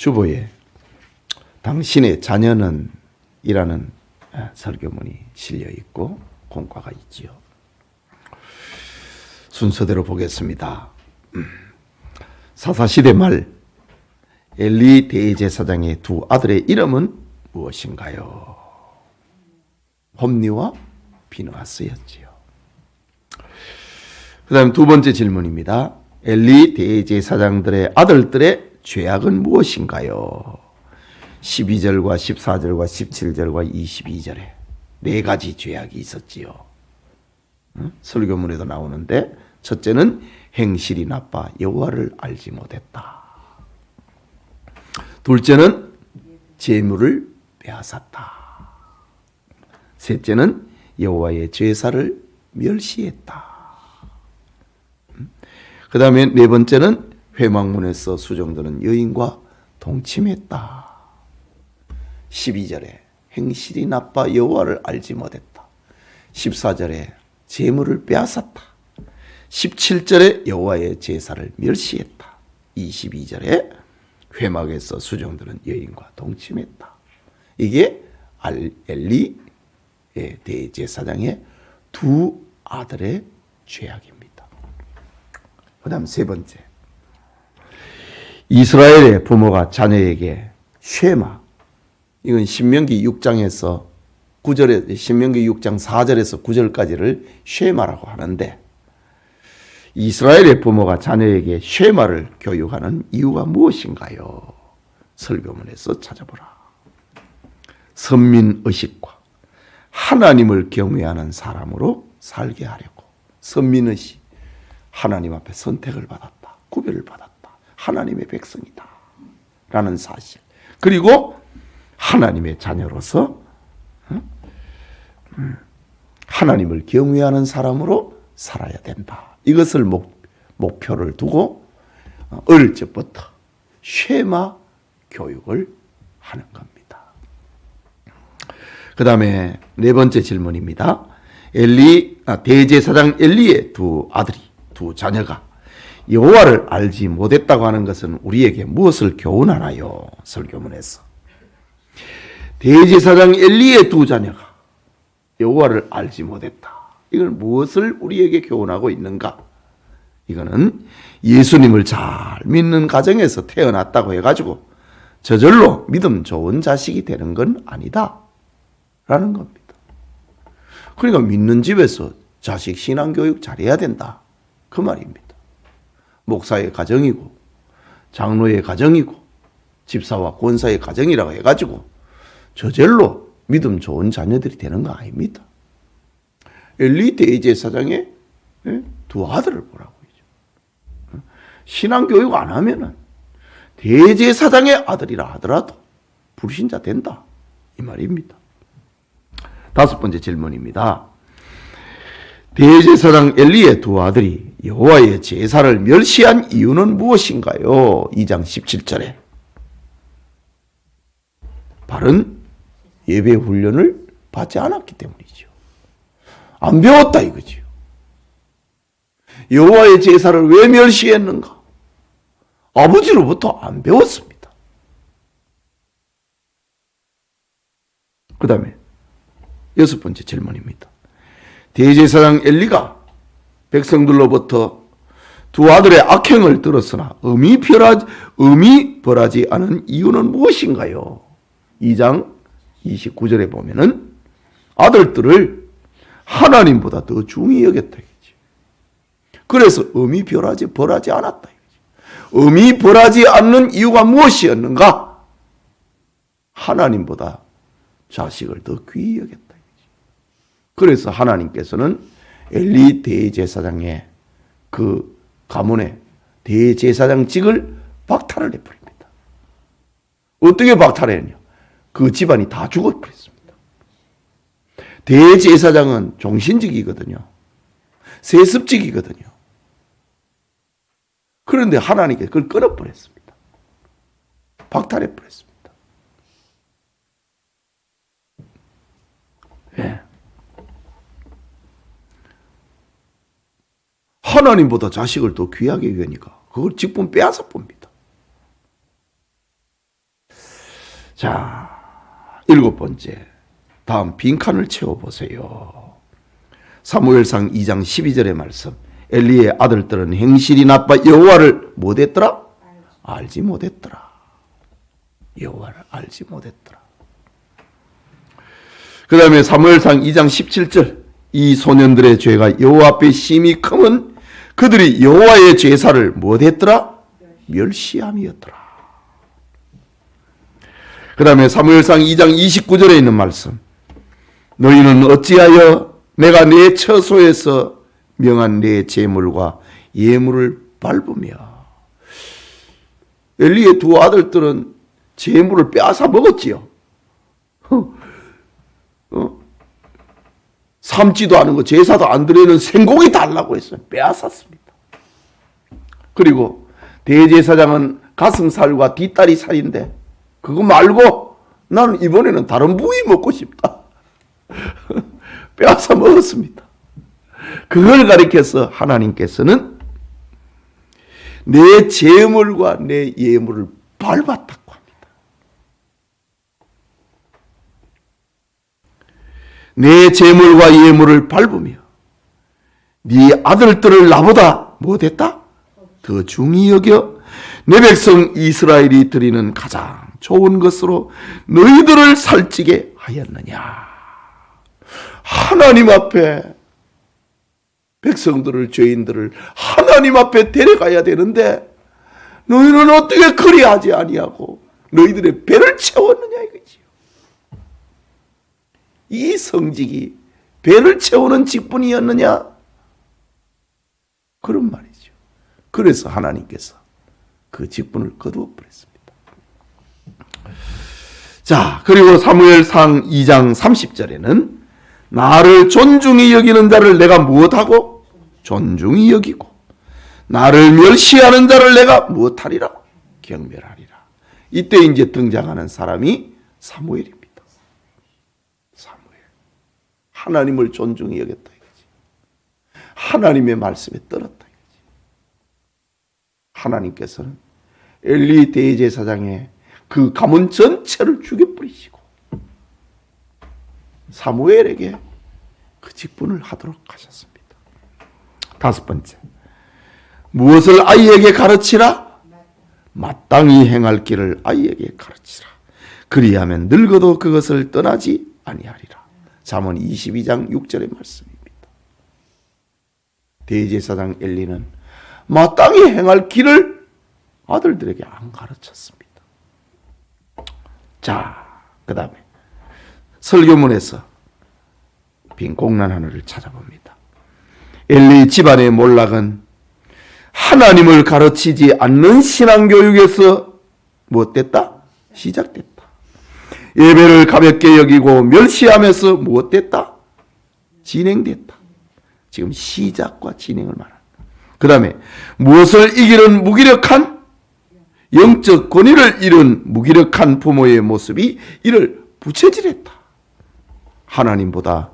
주보에 당신의 자녀는 이라는 설교문이 실려 있고 공과가 있지요. 순서대로 보겠습니다. 음. 사사시대 말 엘리 대제사장의 두 아들의 이름은 무엇인가요? 홈니와 비누아스였지요. 그 다음 두 번째 질문입니다. 엘리 대제사장들의 아들들의 죄악은 무엇인가요? 12절과 14절과 17절과 22절에 네 가지 죄악이 있었지요. 응? 설교문에도 나오는데 첫째는 행실이 나빠 여호와를 알지 못했다. 둘째는 재물을 빼앗았다. 셋째는 여호와의 제사를 멸시했다. 그 다음에 네 번째는 회막문에서 수정되는 여인과 동침했다. 12절에 행실이 나빠 여호와를 알지 못했다. 14절에 재물을 빼앗았다. 17절에 여호와의 제사를 멸시했다. 22절에 회막에서 수정되는 여인과 동침했다. 이게 엘리 대제사장의 두 아들의 죄악입니다. 그 다음 세 번째. 이스라엘의 부모가 자녀에게 쉐마. 이건 신명기 6장에서 9절에, 신명기 6장 4절에서 9절까지를 쉐마라고 하는데, 이스라엘의 부모가 자녀에게 쉐마를 교육하는 이유가 무엇인가요? 설교문에서 찾아보라. 선민 의식과 하나님을 경외하는 사람으로 살게 하려고. 선민 의식. 하나님 앞에 선택을 받았다. 구별을 받았다. 하나님의 백성이다. 라는 사실. 그리고 하나님의 자녀로서 음, 하나님을 경외하는 사람으로 살아야 된다. 이것을 목, 목표를 두고 어, 어릴 적부터 쉐마 교육을 하는 겁니다. 그 다음에 네 번째 질문입니다. 엘리, 아, 대제사장 엘리의 두 아들이, 두 자녀가 여호와를 알지 못했다고 하는 것은 우리에게 무엇을 교훈하나요? 설교문에서. 대제사장 엘리의 두 자녀가 여호와를 알지 못했다. 이건 무엇을 우리에게 교훈하고 있는가? 이거는 예수님을 잘 믿는 가정에서 태어났다고 해가지고 저절로 믿음 좋은 자식이 되는 건 아니다. 라는 겁니다. 그러니까 믿는 집에서 자식 신앙교육 잘해야 된다. 그 말입니다. 목사의 가정이고, 장로의 가정이고, 집사와 권사의 가정이라고 해가지고 저절로 믿음 좋은 자녀들이 되는 거 아닙니다. 엘리 대제사장의 예? 두 아들을 보라고. 신앙교육 안 하면은 대제사장의 아들이라 하더라도 불신자 된다. 이 말입니다. 다섯 번째 질문입니다. 대제사장 엘리의 두 아들이 여호와의 제사를 멸시한 이유는 무엇인가요? 2장 17절에 바른 예배 훈련을 받지 않았기 때문이죠. 안 배웠다 이거지요. 여호와의 제사를 왜 멸시했는가? 아버지로부터 안 배웠습니다. 그 다음에 여섯 번째 질문입니다. 대제사장 엘리가 백성들로부터 두 아들의 악행을 들었으나 음이 벌하지, 음이 벌하지 않은 이유는 무엇인가요? 2장 29절에 보면은 아들들을 하나님보다 더 중히 여겼다. 그래서 음이 벌하지, 벌하지 않았다. 음이 벌하지 않는 이유가 무엇이었는가? 하나님보다 자식을 더 귀히 여겼다. 그래서 하나님께서는 엘리 대제사장의 그 가문의 대제사장직을 박탈을 해버립니다. 어떻게 박탈했냐? 그 집안이 다 죽어버렸습니다. 대제사장은 종신직이거든요. 세습직이거든요. 그런데 하나님께서 그걸 끊어버렸습니다. 박탈해버렸습니다. 하나님보다 자식을 더 귀하게 여기니까 그걸 직분 빼앗아 봅니다. 자, 일곱 번째. 다음 빈칸을 채워보세요. 사무엘상 2장 12절의 말씀. 엘리의 아들들은 행실이 나빠 여호와를 못했더라? 알지 못했더라. 여호와를 알지 못했더라. 그 다음에 사무엘상 2장 17절. 이 소년들의 죄가 여호와 앞에 심히 크면 그들이 여호와의 제사를 못했더라? 멸시함이었더라. 그 다음에 사무엘상 2장 29절에 있는 말씀. 너희는 어찌하여 내가 내 처소에서 명한 내 재물과 예물을 밟으며 엘리의 두 아들들은 재물을 빼앗아 먹었지요. 어? 어? 삼지도 않은 거 제사도 안 드리는 생고기 달라고 했어요. 빼앗았습니다. 그리고 대제사장은 가슴살과 뒷다리 살인데 그거 말고 나는 이번에는 다른 부위 먹고 싶다. 빼앗아 먹었습니다. 그걸 가리켜서 하나님께서는 내 재물과 내 예물을 합니다. 내 재물과 예물을 밟으며 네 아들들을 나보다 못했다? 더 중히 여겨 내 백성 이스라엘이 드리는 가장 좋은 것으로 너희들을 살찌게 하였느냐. 하나님 앞에 백성들을 죄인들을 하나님 앞에 데려가야 되는데 너희는 어떻게 그리하지 아니하고 너희들의 배를 채웠느냐 이거지요. 이 성직이 배를 채우는 직분이었느냐? 그런 말이죠. 그래서 하나님께서 그 직분을 거두어 버렸습니다. 자, 그리고 사무엘상 2장 30절에는 나를 존중히 여기는 자를 내가 무엇하고 존중히 여기고 나를 멸시하는 자를 내가 무엇하리라 경멸하리라. 이때 이제 등장하는 사람이 사무엘입니다. 사무엘. 하나님을 존중히 여겼다. 하나님의 말씀에 떨었다. 하나님께서는 엘리 대제사장의 그 가문 전체를 죽여버리시고 사무엘에게 그 직분을 하도록 하셨습니다. 다섯 번째. 무엇을 아이에게 가르치라? 마땅히 행할 길을 아이에게 가르치라. 그리하면 늙어도 그것을 떠나지 아니하리라. 잠언 22장 6절의 말씀입니다. 대제사장 엘리는 마땅히 행할 길을 아들들에게 안 가르쳤습니다. 자, 그 다음에 설교문에서 빈 공란 하나를 찾아봅니다. 엘리 집안의 몰락은 하나님을 가르치지 않는 신앙교육에서 무엇됐다? 시작됐다. 예배를 가볍게 여기고 멸시하면서 무엇됐다? 진행됐다. 지금 시작과 진행을 말합니다. 그 다음에 무엇을 이기는 무기력한 영적 권위를 잃은 무기력한 부모의 모습이 이를 부채질했다. 하나님보다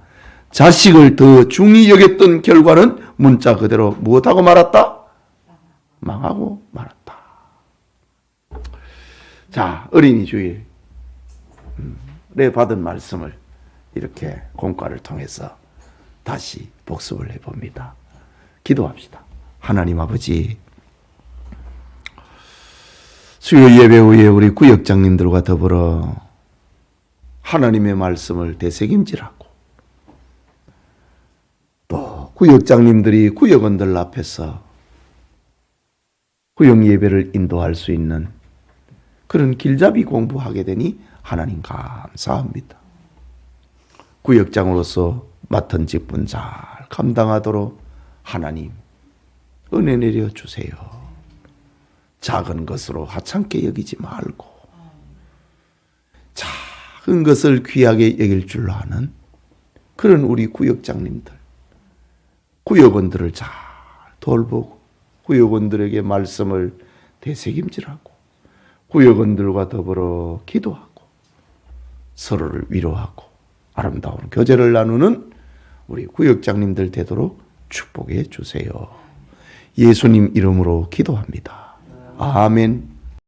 자식을 더 중히 여겼던 결과는 문자 그대로 무엇하고 말았다? 망하고 말았다. 자, 어린이 주일 에 받은 말씀을 이렇게 공과를 통해서 다시 복습을 해봅니다. 기도합시다. 하나님 아버지, 수요 예배 후에 우리 구역장님들과 더불어 하나님의 말씀을 되새김질하고 또 구역장님들이 구역원들 앞에서 구역 예배를 인도할 수 있는 그런 길잡이 공부하게 되니 하나님 감사합니다. 구역장으로서 맡은 직분 잘 감당하도록 하나님 은혜 내려 주세요. 작은 것으로 하찮게 여기지 말고 작은 것을 귀하게 여길 줄 아는 그런 우리 구역장님들, 구역원들을 잘 돌보고 구역원들에게 말씀을 되새김질하고 구역원들과 더불어 기도하고 서로를 위로하고 아름다운 교제를 나누는 우리 구역장님들 되도록 축복해 주세요. 예수님 이름으로 기도합니다. 아멘.